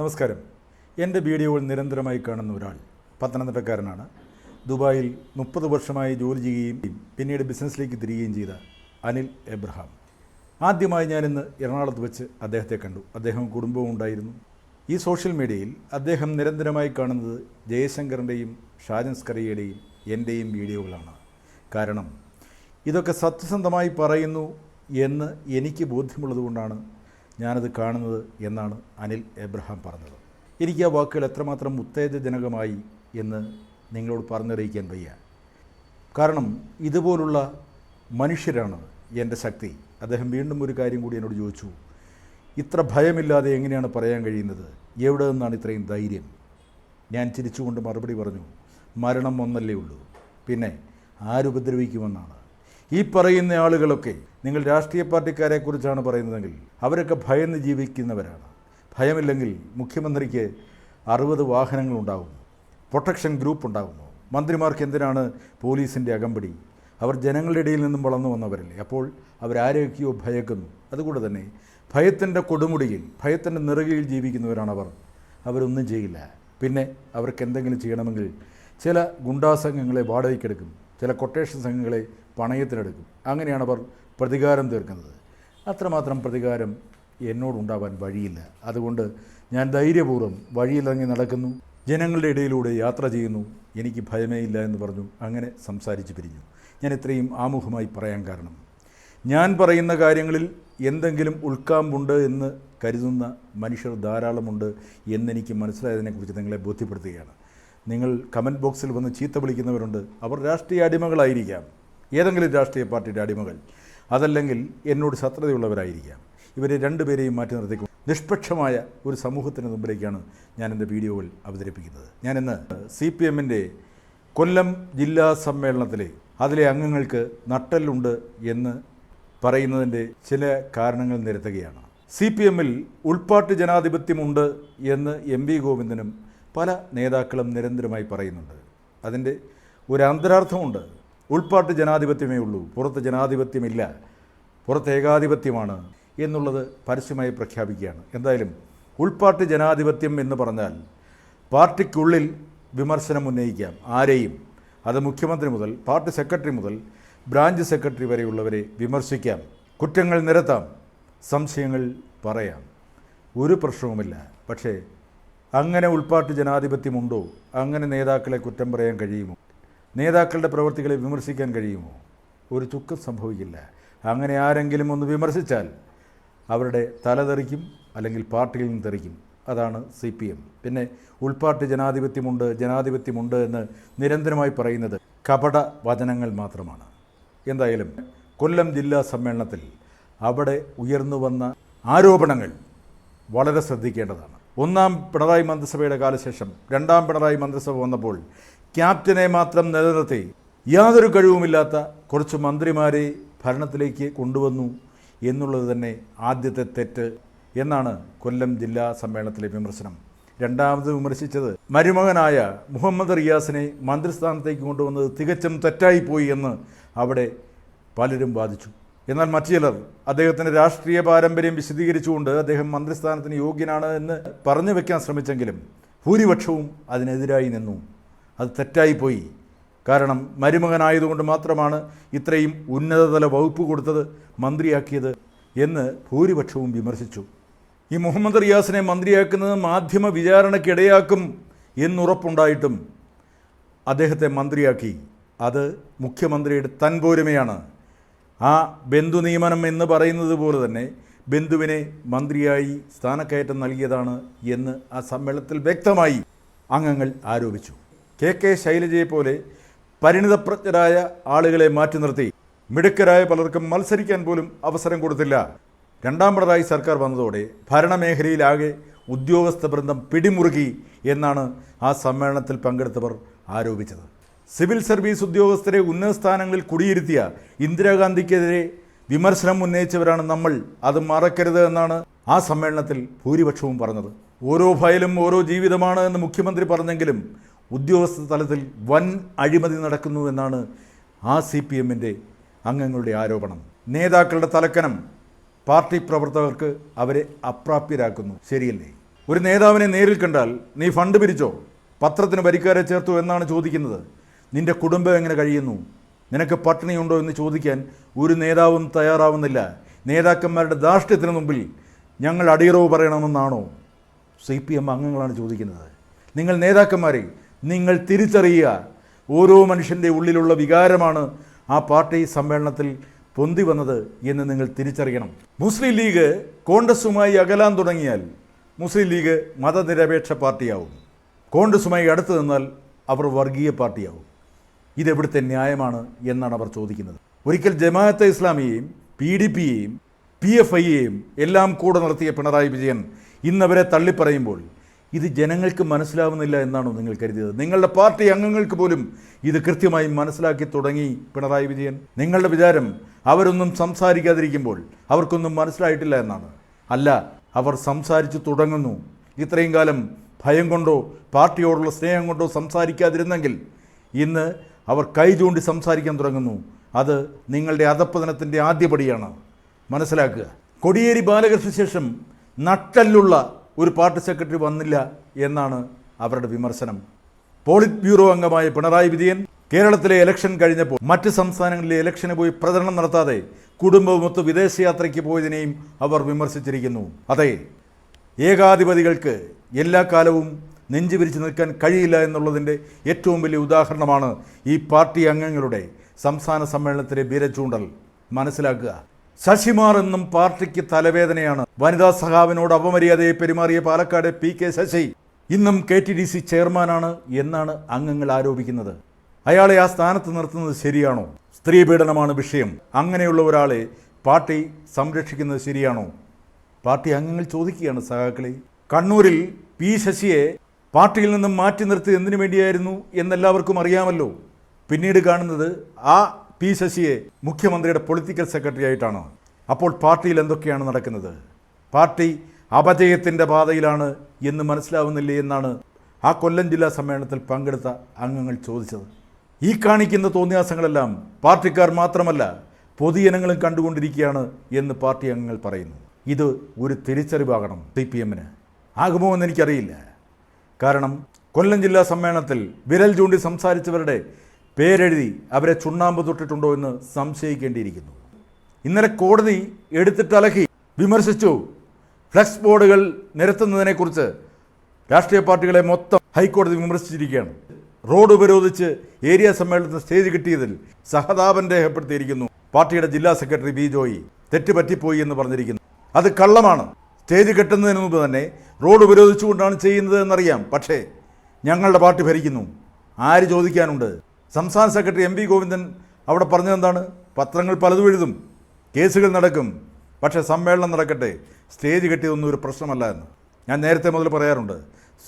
നമസ്കാരം. എന്റെ വീഡിയോകൾ നിരന്തരമായി കാണുന്ന ഒരാൾ പത്തനംതിട്ടക്കാരനാണ്. ദുബായിൽ മുപ്പത് വർഷമായി ജോലി ചെയ്യുകയും പിന്നീട് ബിസിനസ്സിലേക്ക് തിരികുകയും ചെയ്ത അനിൽ എബ്രഹാം. ആദ്യമായി ഞാനിന്ന് എറണാകുളത്ത് വെച്ച് അദ്ദേഹത്തെ കണ്ടു. അദ്ദേഹം കുടുംബവും ഉണ്ടായിരുന്നു. ഈ സോഷ്യൽ മീഡിയയിൽ അദ്ദേഹം നിരന്തരമായി കാണുന്നത് ജയശങ്കറിന്റെയും ഷാജൻ സ്കറിയയുടെയും എന്റെയും വീഡിയോകളാണ്. കാരണം ഇതൊക്കെ സത്യസന്ധമായി പറയുന്നു എന്ന് എനിക്ക് ബോധ്യമുള്ളതുകൊണ്ടാണ് ഞാനത് കാണുന്നത് എന്നാണ് അനിൽ എബ്രഹാം പറഞ്ഞത്. എനിക്ക് ആ വാക്കുകൾ എത്രമാത്രം ഉത്തേജജനകമായി എന്ന് നിങ്ങളോട് പറഞ്ഞറിയിക്കാൻ വയ്യ. കാരണം ഇതുപോലുള്ള മനുഷ്യരാണ് എന്റെ ശക്തി. അദ്ദേഹം വീണ്ടും ഒരു കാര്യം കൂടി എന്നോട് ചോദിച്ചു. ഇത്ര ഭയമില്ലാതെ എങ്ങനെയാണ് പറയാൻ കഴിയുന്നത്? എവിടെ നിന്നാണ് ഇത്രയും ധൈര്യം? ഞാൻ ചിരിച്ചുകൊണ്ട് മറുപടി പറഞ്ഞു മരണം ഒന്നല്ലേ ഉള്ളൂ. പിന്നെ ആരുപദ്രവിക്കുമെന്നാണ് ഈ പറയുന്ന ആളുകളൊക്കെ നിങ്ങൾ രാഷ്ട്രീയ പാർട്ടിക്കാരെക്കുറിച്ചാണ് പറയുന്നതെങ്കിൽ അവരൊക്കെ ഭയന്ന് ജീവിക്കുന്നവരാണ്. ഭയമില്ലെങ്കിൽ മുഖ്യമന്ത്രിക്ക് അറുപത് വാഹനങ്ങളുണ്ടാകും പ്രൊട്ടക്ഷൻ ഗ്രൂപ്പ് ഉണ്ടാകുന്നു മന്ത്രിമാർക്ക് എന്തിനാണ് പോലീസിന്റെ അകമ്പടി? അവർ ജനങ്ങളുടെ ഇടയിൽ നിന്നും വളർന്നു വന്നവരല്ലേ. അപ്പോൾ അവരാരൊക്കെയോ ഭയക്കുന്നു. അതുകൊണ്ട് തന്നെ ഭയത്തിന്റെ കൊടുമുടിയിൽ ഭയത്തിന്റെ നിറകയിൽ ജീവിക്കുന്നവരാണ് അവർ. അവരൊന്നും ചെയ്യില്ല. പിന്നെ അവർക്ക് എന്തെങ്കിലും ചെയ്യണമെങ്കിൽ ചില ഗുണ്ടാസംഘങ്ങളെ വാടകയ്ക്കെടുക്കും ചില കൊട്ടേഷൻ സംഘങ്ങളെ പണയത്തിനെടുക്കും. അങ്ങനെയാണ് അവർ പ്രതികാരം തീർക്കുന്നത്. അത്രമാത്രം പ്രതികാരം എന്നോടുണ്ടാവാൻ വഴിയില്ല. അതുകൊണ്ട് ഞാൻ ധൈര്യപൂർവം വഴിയിലിറങ്ങി നടക്കുന്നു. ജനങ്ങളുടെ ഇടയിലൂടെ യാത്ര ചെയ്യുന്നു. എനിക്ക് ഭയമേ ഇല്ല എന്ന് പറഞ്ഞു അങ്ങനെ സംസാരിച്ച് പിരിഞ്ഞു. ഞാൻ ഇത്രയും ആമുഖമായി പറയാൻ കാരണം ഞാൻ പറയുന്ന കാര്യങ്ങളിൽ എന്തെങ്കിലും ഉൾക്കാമ്പുണ്ട് എന്ന് കരുതുന്ന മനുഷ്യർ ധാരാളമുണ്ട് എന്നെനിക്ക് മനസ്സിലായതിനെക്കുറിച്ച് നിങ്ങളെ ബോധ്യപ്പെടുത്തുകയാണ്. നിങ്ങൾ കമന്റ് ബോക്സിൽ വന്ന് ചീത്ത വിളിക്കുന്നവരുണ്ട്. അവർ രാഷ്ട്രീയ അടിമകളായിരിക്കാം. ഏതെങ്കിലും രാഷ്ട്രീയ പാർട്ടിയുടെ അടിമകൾ അതല്ലെങ്കിൽ എന്നോട് ശത്രുതയുള്ളവരായിരിക്കാം. ഇവരെ രണ്ടുപേരെയും മാറ്റി നിർത്തിക്കൊണ്ട് നിഷ്പക്ഷമായ ഒരു സമൂഹത്തിന് മുമ്പിലേക്കാണ് ഞാൻ എന്റെ വീഡിയോകൾ അവതരിപ്പിക്കുന്നത്. ഞാനിന്ന് സി പി എമ്മിന്റെ കൊല്ലം ജില്ലാ സമ്മേളനത്തിലെ അതിലെ അംഗങ്ങൾക്ക് നട്ടലുണ്ട് എന്ന് പറയുന്നതിന്റെ ചില കാരണങ്ങൾ നിരത്തുകയാണ്. സി പി എമ്മിൽ ഉൾപ്പാട്ട് ജനാധിപത്യമുണ്ട് എന്ന് എം വി ഗോവിന്ദനും പല നേതാക്കളും നിരന്തരമായി പറയുന്നുണ്ട്. അതിന്റെ ഒരു അന്തരാർത്ഥമുണ്ട്. ഉൾപ്പാട്ട് ജനാധിപത്യമേ ഉള്ളൂ. പുറത്ത് ജനാധിപത്യമില്ല. പുറത്ത് ഏകാധിപത്യമാണ് എന്നുള്ളത് പരസ്യമായി പ്രഖ്യാപിക്കുകയാണ്. എന്തായാലും ഉൾപ്പാട്ട് ജനാധിപത്യം എന്ന് പറഞ്ഞാൽ പാർട്ടിക്കുള്ളിൽ വിമർശനം ഉന്നയിക്കാം. ആരെയും? അത് മുഖ്യമന്ത്രി മുതൽ പാർട്ടി സെക്രട്ടറി മുതൽ ബ്രാഞ്ച് സെക്രട്ടറി വരെയുള്ളവരെ വിമർശിക്കാം. കുറ്റങ്ങൾ നിരത്താം. സംശയങ്ങൾ പറയാം. ഒരു പ്രശ്നവുമില്ല. പക്ഷേ അങ്ങനെ ഉൾപ്പാട്ട് ജനാധിപത്യമുണ്ടോ? അങ്ങനെ നേതാക്കളെ കുറ്റം പറയാൻ കഴിയുമോ? നേതാക്കളുടെ പ്രവൃത്തികളെ വിമർശിക്കാൻ കഴിയുമോ? ഒരു ചുക്കം സംഭവിക്കില്ല. അങ്ങനെ ആരെങ്കിലും ഒന്ന് വിമർശിച്ചാൽ അവരുടെ തലതെറിക്കും അല്ലെങ്കിൽ പാർട്ടിയിൽ നിന്ന് തെറിക്കും. അതാണ് സി പി എം. പിന്നെ ഉൾപാർട്ടി ജനാധിപത്യമുണ്ട് ജനാധിപത്യമുണ്ട് എന്ന് നിരന്തരമായി പറയുന്നത് കപട വചനങ്ങൾ മാത്രമാണ്. എന്തായാലും കൊല്ലം ജില്ലാ സമ്മേളനത്തിൽ അവിടെ ഉയർന്നു വന്ന ആരോപണങ്ങൾ വളരെ ശ്രദ്ധിക്കേണ്ടതാണ്. ഒന്നാം പിണറായി മന്ത്രിസഭയുടെ കാലശേഷം രണ്ടാം പിണറായി മന്ത്രിസഭ വന്നപ്പോൾ ക്യാപ്റ്റനെ മാത്രം നിലനിർത്തി. യാതൊരു കഴിവുമില്ലാത്ത കുറച്ച് മന്ത്രിമാരെ ഭരണത്തിലേക്ക് കൊണ്ടുവന്നു എന്നുള്ളത് തന്നെ ആദ്യത്തെ തെറ്റ് എന്നാണ് കൊല്ലം ജില്ലാ സമ്മേളനത്തിലെ വിമർശനം. രണ്ടാമത് വിമർശിച്ചത് മരുമകനായ മുഹമ്മദ് റിയാസിനെ മന്ത്രിസ്ഥാനത്തേക്ക് കൊണ്ടുവന്നത് തികച്ചും തെറ്റായിപ്പോയി എന്ന് അവിടെ പലരും വാദിച്ചു. എന്നാൽ മറ്റു ചിലർ അദ്ദേഹത്തിന്റെ രാഷ്ട്രീയ പാരമ്പര്യം വിശദീകരിച്ചുകൊണ്ട് അദ്ദേഹം മന്ത്രിസ്ഥാനത്തിന് യോഗ്യനാണ് എന്ന് പറഞ്ഞു വെക്കാൻ ശ്രമിച്ചെങ്കിലും ഭൂരിപക്ഷവും അതിനെതിരായി നിന്നു. അത് തെറ്റായിപ്പോയി കാരണം മരുമകനായതുകൊണ്ട് മാത്രമാണ് ഇത്രയും ഉന്നതതല വകുപ്പ് കൊടുത്തത് മന്ത്രിയാക്കിയത് എന്ന് ഭൂരിപക്ഷവും വിമർശിച്ചു. ഈ മുഹമ്മദ് റിയാസിനെ മന്ത്രിയാക്കുന്നത് മാധ്യമ വിചാരണയ്ക്കിടയാക്കും എന്നുറപ്പുണ്ടായിട്ടും അദ്ദേഹത്തെ മന്ത്രിയാക്കി. അത് മുഖ്യമന്ത്രിയുടെ തൻപോരുമയാണ്. ആ ബന്ധു നിയമനം എന്ന് പറയുന്നത് പോലെ തന്നെ ബന്ധുവിനെ മന്ത്രിയായി സ്ഥാനക്കയറ്റം നൽകിയതാണ് എന്ന് ആ സമ്മേളനത്തിൽ വ്യക്തമായി അംഗങ്ങൾ ആരോപിച്ചു. കെ കെ ശൈലജയെ പോലെ പരിണിതപ്രജ്ഞരായ ആളുകളെ മാറ്റി നിർത്തി. മിടുക്കരായ പലർക്കും മത്സരിക്കാൻ പോലും അവസരം കൊടുത്തില്ല. രണ്ടാം പിണറായി സർക്കാർ വന്നതോടെ ഭരണമേഖലയിലാകെ ഉദ്യോഗസ്ഥ ബൃന്ദം പിടിമുറുകി എന്നാണ് ആ സമ്മേളനത്തിൽ പങ്കെടുത്തവർ ആരോപിച്ചത്. സിവിൽ സർവീസ് ഉദ്യോഗസ്ഥരെ ഉന്നത സ്ഥാനങ്ങളിൽ കുടിയിരുത്തിയ ഇന്ദിരാഗാന്ധിക്കെതിരെ വിമർശനം ഉന്നയിച്ചവരാണ് നമ്മൾ. അത് മറക്കരുത് എന്നാണ് ആ സമ്മേളനത്തിൽ ഭൂരിപക്ഷവും പറഞ്ഞത്. ഓരോ ഫയലും ഓരോ ജീവിതമാണ് എന്ന് മുഖ്യമന്ത്രി പറഞ്ഞെങ്കിലും ഉദ്യോഗസ്ഥ തലത്തിൽ വൻ അഴിമതി നടക്കുന്നു എന്നാണ് ആ സി പി എമ്മിന്റെ അംഗങ്ങളുടെ ആരോപണം. നേതാക്കളുടെ തലക്കനം പാർട്ടി പ്രവർത്തകർക്ക് അവരെ അപ്രാപ്യരാക്കുന്നു. ശരിയല്ലേ? ഒരു നേതാവിനെ നേരിൽ കണ്ടാൽ നീ ഫണ്ട് പിരിച്ചോ? പത്രത്തിന് വരിക്കാരെ ചേർത്തു എന്നാണ് ചോദിക്കുന്നത്. നിന്റെ കുടുംബം എങ്ങനെ കഴിയുന്നു? നിനക്ക് പട്ടിണിയുണ്ടോ എന്ന് ചോദിക്കാൻ ഒരു നേതാവും തയ്യാറാവുന്നില്ല. നേതാക്കന്മാരുടെ ധാർഷ്ട്യത്തിന് മുമ്പിൽ ഞങ്ങൾ അടിയറവ് പറയണമെന്നാണോ? സി പി എം അംഗങ്ങളാണ് ചോദിക്കുന്നത്. നിങ്ങൾ നേതാക്കന്മാരെ നിങ്ങൾ തിരിച്ചറിയുക. ഓരോ മനുഷ്യന്റെ ഉള്ളിലുള്ള വികാരമാണ് ആ പാർട്ടി സമ്മേളനത്തിൽ പൊന്തി വന്നത് എന്ന് നിങ്ങൾ തിരിച്ചറിയണം. മുസ്ലിം ലീഗ് കോൺഗ്രസുമായി അകലാൻ തുടങ്ങിയാൽ മുസ്ലിം ലീഗ് മതനിരപേക്ഷ പാർട്ടിയാവും. കോൺഗ്രസുമായി അടുത്തു നിന്നാൽ അവർ വർഗീയ പാർട്ടിയാവും. ഇതെവിടുത്തെ ന്യായമാണ് എന്നാണ് അവർ ചോദിക്കുന്നത്. ഒരിക്കൽ ജമാഅത്തെ ഇസ്ലാമിയെയും പി ഡി പിയെയും പി എഫ് ഐയെയും എല്ലാം കൂടെ നടത്തിയ പിണറായി വിജയൻ ഇന്നവരെ തള്ളിപ്പറയുമ്പോൾ ഇത് ജനങ്ങൾക്ക് മനസ്സിലാവുന്നില്ല എന്നാണോ നിങ്ങൾ കരുതിയത്? നിങ്ങളുടെ പാർട്ടി അംഗങ്ങൾക്ക് പോലും ഇത് കൃത്യമായി മനസ്സിലാക്കി തുടങ്ങി പിണറായി വിജയൻ. നിങ്ങളുടെ വിചാരം അവരൊന്നും സംസാരിക്കാതിരിക്കുമ്പോൾ അവർക്കൊന്നും മനസ്സിലായിട്ടില്ല എന്നാണ്. അല്ല അവർ സംസാരിച്ചു തുടങ്ങുന്നു. ഇത്രയും കാലം ഭയം കൊണ്ടോ പാർട്ടിയോടുള്ള സ്നേഹം കൊണ്ടോ സംസാരിക്കാതിരുന്നെങ്കിൽ ഇന്ന് അവർ കൈ ചൂണ്ടി സംസാരിക്കാൻ തുടങ്ങുന്നു. അത് നിങ്ങളുടെ അധപ്പതനത്തിന്റെ ആദ്യപടിയാണ്. മനസ്സിലാക്കുക. കൊടിയേരി ബാലകൃഷ്ണ ശേഷം നട്ടല്ലുള്ള ഒരു പാർട്ടി സെക്രട്ടറി വന്നില്ല എന്നാണ് അവരുടെ വിമർശനം. പോളിറ്റ് ബ്യൂറോ അംഗമായ പിണറായി വിജയൻ കേരളത്തിലെ ഇലക്ഷൻ കഴിഞ്ഞപ്പോൾ മറ്റ് സംസ്ഥാനങ്ങളിലെ ഇലക്ഷന് പോയി പ്രചരണം നടത്താതെ കുടുംബമൊത്ത് വിദേശയാത്രയ്ക്ക് പോയതിനെയും അവർ വിമർശിച്ചിരിക്കുന്നു. അതെ ഏകാധിപതികൾക്ക് എല്ലാ കാലവും നെഞ്ചു പിരിച്ചു നിൽക്കാൻ കഴിയില്ല എന്നുള്ളതിന്റെ ഏറ്റവും വലിയ ഉദാഹരണമാണ് ഈ പാർട്ടി അംഗങ്ങളുടെ സംസ്ഥാന സമ്മേളനത്തിലെ ബീരച്ചൂണ്ടൽ മനസ്സിലാക്കുക. ശശിമാർ എന്നും പാർട്ടിക്ക് തലവേദനയാണ്. വനിതാ സഹാവിനോട് അപമര്യാദയെ പെരുമാറിയ പാലക്കാട് പി കെ ശശി ഇന്നും കെ ടി ഡി സി ചെയർമാനാണ് എന്നാണ് അംഗങ്ങൾ ആരോപിക്കുന്നത്. അയാളെ ആ സ്ഥാനത്ത് നിർത്തുന്നത് ശരിയാണോ? സ്ത്രീ പീഡനമാണ് വിഷയം. അങ്ങനെയുള്ള ഒരാളെ പാർട്ടി സംരക്ഷിക്കുന്നത് ശരിയാണോ? പാർട്ടി അംഗങ്ങൾ ചോദിക്കുകയാണ് സഹാക്കളെ കണ്ണൂരിൽ പി ശശിയെ പാർട്ടിയിൽ നിന്നും മാറ്റി നിർത്തി എന്തിനു വേണ്ടിയായിരുന്നു എന്നെല്ലാവർക്കും അറിയാമല്ലോ. പിന്നീട് കാണുന്നത് ആ പി ശശിയെ മുഖ്യമന്ത്രിയുടെ പൊളിറ്റിക്കൽ സെക്രട്ടറി ആയിട്ടാണ്. അപ്പോൾ പാർട്ടിയിൽ എന്തൊക്കെയാണ് നടക്കുന്നത്? പാർട്ടി അപജയത്തിന്റെ പാതയിലാണ് എന്ന് മനസ്സിലാവുന്നില്ലേ എന്നാണ് ആ കൊല്ലം ജില്ലാ സമ്മേളനത്തിൽ പങ്കെടുത്ത അംഗങ്ങൾ ചോദിച്ചത്. ഈ കാണിക്കുന്ന തോന്നിയാസങ്ങളെല്ലാം പാർട്ടിക്കാർ മാത്രമല്ല പൊതുജനങ്ങളും കണ്ടുകൊണ്ടിരിക്കുകയാണ് എന്ന് പാർട്ടി അംഗങ്ങൾ പറയുന്നു. ഇത് ഒരു തിരിച്ചറിവാകണം സി പി എമ്മിന്. ആകുമോ എന്ന് എനിക്കറിയില്ല. കാരണം കൊല്ലം ജില്ലാ സമ്മേളനത്തിൽ വിരൽ ചൂണ്ടി സംസാരിച്ചവരുടെ പേരെഴുതി അവരെ ചുണ്ണാമ്പ് തൊട്ടിട്ടുണ്ടോ എന്ന് സംശയിക്കേണ്ടിയിരിക്കുന്നു. ഇന്നലെ കോടതി എടുത്തിട്ടലക്കി വിമർശിച്ചു. ഫ്ലക്സ് ബോർഡുകൾ നിരത്തുന്നതിനെക്കുറിച്ച് രാഷ്ട്രീയ പാർട്ടികളെ മൊത്തം ഹൈക്കോടതി വിമർശിച്ചിരിക്കുകയാണ്. റോഡ് ഉപരോധിച്ച് ഏരിയ സമ്മേളനത്തിന് സ്റ്റേജ് കിട്ടിയതിൽ സഹതാപം രേഖപ്പെടുത്തിയിരിക്കുന്നു. പാർട്ടിയുടെ ജില്ലാ സെക്രട്ടറി ബി ജോയി തെറ്റുപറ്റിപ്പോയി എന്ന് പറഞ്ഞിരിക്കുന്നു. അത് കള്ളമാണ്. സ്റ്റേജ് കെട്ടുന്നതിന് മുമ്പ് തന്നെ റോഡ് ഉപരോധിച്ചുകൊണ്ടാണ് ചെയ്യുന്നത് എന്നറിയാം പക്ഷേ ഞങ്ങളുടെ പാർട്ടി ഭരിക്കുന്നു. ആര് ചോദിക്കാനുണ്ട്? സംസ്ഥാന സെക്രട്ടറി എം വി ഗോവിന്ദൻ അവിടെ പറഞ്ഞതെന്താണ്? പത്രങ്ങൾ പലതും എഴുതും. കേസുകൾ നടക്കും. പക്ഷേ സമ്മേളനം നടക്കട്ടെ. സ്റ്റേജ് കെട്ടിയതൊന്നും ഒരു പ്രശ്നമല്ല എന്ന്. ഞാൻ നേരത്തെ മുതൽ പറയാറുണ്ട്.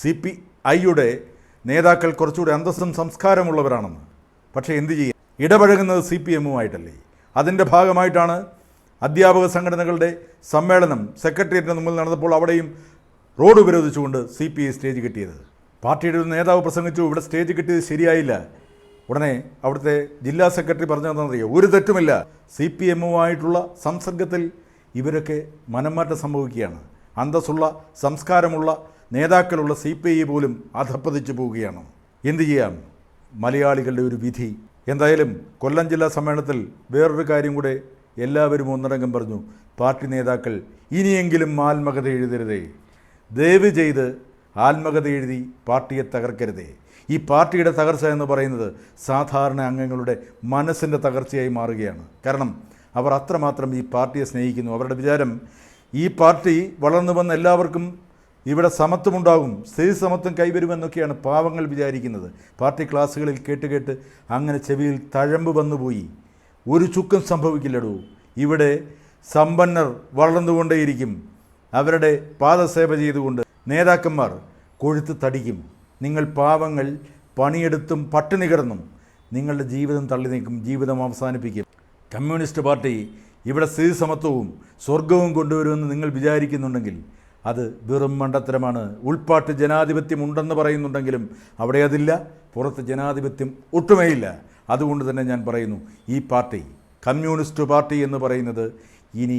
സി പി ഐയുടെ നേതാക്കൾ കുറച്ചുകൂടി അന്തസ്സും സംസ്കാരമുള്ളവരാണെന്ന്. പക്ഷേ എന്തു ചെയ്യും? ഇടപഴകുന്നത് സി പി എമ്മുമായിട്ടല്ലേ? അതിന്റെ ഭാഗമായിട്ടാണ് അധ്യാപക സംഘടനകളുടെ സമ്മേളനം. സെക്രട്ടേറിയറ്റിന് മുമ്പിൽ നടന്നപ്പോൾ അവിടെയും റോഡ് ഉപരോധിച്ചുകൊണ്ട് സി പി ഐ സ്റ്റേജ് കിട്ടിയത്. പാർട്ടിയുടെ ഒരു നേതാവ് പ്രസംഗിച്ചു ഇവിടെ സ്റ്റേജ് കിട്ടിയത് ശരിയായില്ല. ഉടനെ അവിടുത്തെ ജില്ലാ സെക്രട്ടറി പറഞ്ഞതെന്നറിയോ ഒരു തെറ്റുമില്ല. സി പി എമ്മുമായിട്ടുള്ള സംസർഗത്തിൽ ഇവരൊക്കെ മനംമാറ്റം സംഭവിക്കുകയാണ്. അന്തസ്സുള്ള സംസ്കാരമുള്ള നേതാക്കളുള്ള സി പി ഐ പോലും അധപ്പതിച്ചു പോവുകയാണ്. എന്തു ചെയ്യാം? മലയാളികളുടെ ഒരു വിധി. എന്തായാലും കൊല്ലം ജില്ലാ സമ്മേളനത്തിൽ വേറൊരു കാര്യം കൂടെ എല്ലാവരും ഒന്നടങ്കം പറഞ്ഞു. പാർട്ടി നേതാക്കൾ ഇനിയെങ്കിലും ആത്മകഥ എഴുതരുതേ. ദയവ് ചെയ്ത് ആത്മകഥ എഴുതി പാർട്ടിയെ തകർക്കരുതേ. ഈ പാർട്ടിയുടെ തകർച്ച എന്ന് പറയുന്നത് സാധാരണ അംഗങ്ങളുടെ മനസ്സിന്റെ തകർച്ചയായി മാറുകയാണ്. കാരണം അവർ അത്രമാത്രം ഈ പാർട്ടിയെ സ്നേഹിക്കുന്നു. അവരുടെ വിചാരം ഈ പാർട്ടി വളർന്നു വന്ന എല്ലാവർക്കും ഇവിടെ സമത്വമുണ്ടാകും സ്ത്രീ സമത്വം കൈവരുമെന്നൊക്കെയാണ് പാവങ്ങൾ വിചാരിക്കുന്നത്. പാർട്ടി ക്ലാസ്സുകളിൽ കേട്ട് കേട്ട് അങ്ങനെ ചെവിയിൽ തഴമ്പ് വന്നുപോയി. ഒരു ചുക്കും സംഭവിക്കില്ലടൂ. ഇവിടെ സമ്പന്നർ വളർന്നുകൊണ്ടേയിരിക്കും. അവരുടെ പാദസേവ ചെയ്തുകൊണ്ട് നേതാക്കന്മാർ കൊഴുത്ത് തടിക്കും. നിങ്ങൾ പാവങ്ങൾ പണിയെടുത്തും പട്ടിണി കിടന്നും നിങ്ങളുടെ ജീവിതം തള്ളി നീക്കും ജീവിതം അവസാനിപ്പിക്കും. കമ്മ്യൂണിസ്റ്റ് പാർട്ടി ഇവിടെ സ്ത്രീ സമത്വവും സ്വർഗവും കൊണ്ടുവരുമെന്ന് നിങ്ങൾ വിചാരിക്കുന്നുണ്ടെങ്കിൽ അത് വെറും മണ്ടത്തരമാണ്. ഉൾപ്പാട്ട് ജനാധിപത്യം ഉണ്ടെന്ന് പറയുന്നുണ്ടെങ്കിലും അവിടെ അതില്ല പുറത്ത് ജനാധിപത്യം ഒട്ടുമേയില്ല. അതുകൊണ്ട് തന്നെ ഞാൻ പറയുന്നു ഈ പാർട്ടി കമ്മ്യൂണിസ്റ്റ് പാർട്ടി എന്ന് പറയുന്നത് ഇനി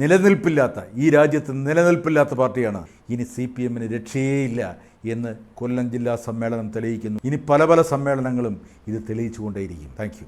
നിലനിൽപ്പില്ലാത്ത ഈ രാജ്യത്ത് നിലനിൽപ്പില്ലാത്ത പാർട്ടിയാണ്. ഇനി സി പി എമ്മിന് രക്ഷയേയില്ല എന്ന് കൊല്ലം ജില്ലാ സമ്മേളനം തെളിയിക്കുന്നു. ഇനി പല പല സമ്മേളനങ്ങളും ഇത് തെളിയിച്ചുകൊണ്ടേയിരിക്കും. താങ്ക്